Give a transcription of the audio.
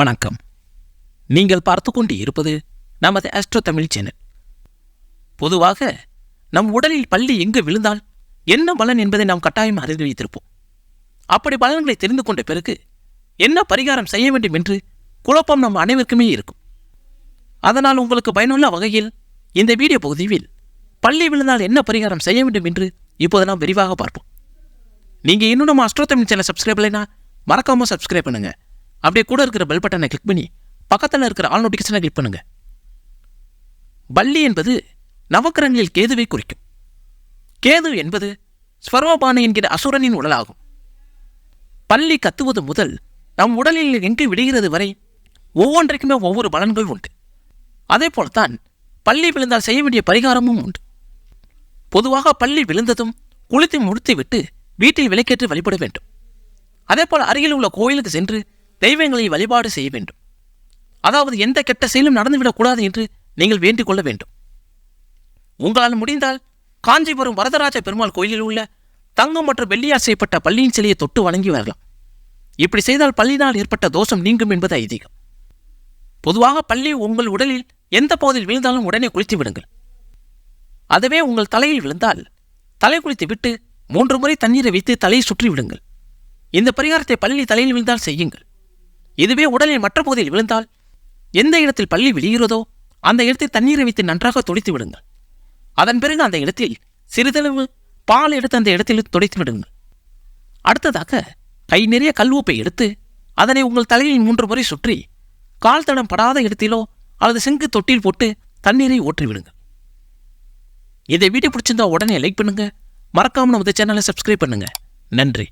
வணக்கம். நீங்கள் பார்த்து கொண்டு இருப்பது நமது அஸ்ட்ரோ தமிழ் சேனல் பொதுவாக நம் உடலில் பள்ளி எங்கு விழுந்தால் என்ன பலன் என்பதை நாம் கட்டாயம் அறிந்து வைத்திருப்போம். அப்படி பலன்களை தெரிந்து கொண்ட பிறகு என்ன பரிகாரம் செய்ய வேண்டும் என்று குழப்பம் நம் அனைவருக்குமே இருக்கும். அதனால் உங்களுக்கு பயனுள்ள வகையில் இந்த வீடியோ பகுதியில் பள்ளி விழுந்தால் என்ன பரிகாரம் செய்ய வேண்டும் என்று இப்போது நாம் விரிவாக பார்ப்போம். நீங்க இன்னும் நம்ம அஸ்ட்ரோ தமிழ் சேனல் சப்ஸ்கிரைப் பண்ணலைன்னா மறக்காம சப்ஸ்கிரைப் பண்ணுங்கள் அப்படியே கூட இருக்கிற பெல் பட்டனை கிளிக் பண்ணி பக்கத்தில் இருக்கிற ஆல் நோட்டிஃபிகேஷனை கிளிக் பண்ணுங்கள் பள்ளி என்பது நவக்கரங்களில் கேதுவை குறிக்கும். கேது என்பது ஸ்வரோபானு என்கிற அசுரனின் உடலாகும். பள்ளி கத்துவது முதல் நம் உடலில் எங்கு விடுகிறது வரை ஒவ்வொன்றைக்குமே ஒவ்வொரு பலன்கள் உண்டு. அதே போலத்தான் பள்ளி விழுந்தால் செய்ய வேண்டிய பரிகாரமும் உண்டு. பொதுவாக பள்ளி விழுந்ததும் குளித்து முடித்து விட்டு வீட்டில் விலைக்கேற்று வழிபட வேண்டும். அதேபோல் அருகில் உள்ள கோயிலுக்கு சென்று தெய்வங்களை வழிபாடு செய்ய வேண்டும். அதாவது எந்த கெட்ட செயலும் நடந்துவிடக்கூடாது என்று நீங்கள் வேண்டிக் கொள்ள வேண்டும். உங்களால் முடிந்தால் காஞ்சிபுரம் வரதராஜ பெருமாள் கோயிலில் உள்ள தங்கம் மற்றும் வெள்ளியால் செய்யப்பட்ட பள்ளியின் சிலையை தொட்டு வழங்கி வரலாம். இப்படி செய்தால் பள்ளியினால் ஏற்பட்ட தோஷம் நீங்கும் என்பது ஐதீகம். பொதுவாக பள்ளி உங்கள் உடலில் எந்த பகுதியில் விழுந்தாலும் உடனே குளித்து விடுங்கள். அதுவே உங்கள் தலையில் விழுந்தால் தலை குளித்து விட்டு மூன்று முறை தண்ணீரை வைத்து தலையை சுற்றி விடுங்கள். இந்த பரிகாரத்தை பள்ளி தலையில் விழுந்தால் செய்யுங்கள். இதுவே உடலின் மற்ற பகுதியில் விழுந்தால் எந்த இடத்தில் பள்ளி விழுகிறதோ அந்த இடத்தில் தண்ணீரை வைத்து நன்றாக துடைத்து விடுங்கள். அதன் பிறகு அந்த இடத்தில் சிறிதளவு பால் எடுத்து அந்த இடத்தில் துடைத்து விடுங்கள். அடுத்ததாக கை நிறைய கல்வூப்பை எடுத்து அதனை உங்கள் தலையில் மூன்று முறை சுற்றி கால் தடம் படாத இடத்திலோ அல்லது செங்கு தொட்டில் போட்டு தண்ணீரை ஊற்றி விடுங்கள். இதை வீடியோ பிடிச்சிருந்தா உடனே லைக் பண்ணுங்க. மறக்காமல் நமது சேனலை சப்ஸ்கிரைப் பண்ணுங்க. நன்றி.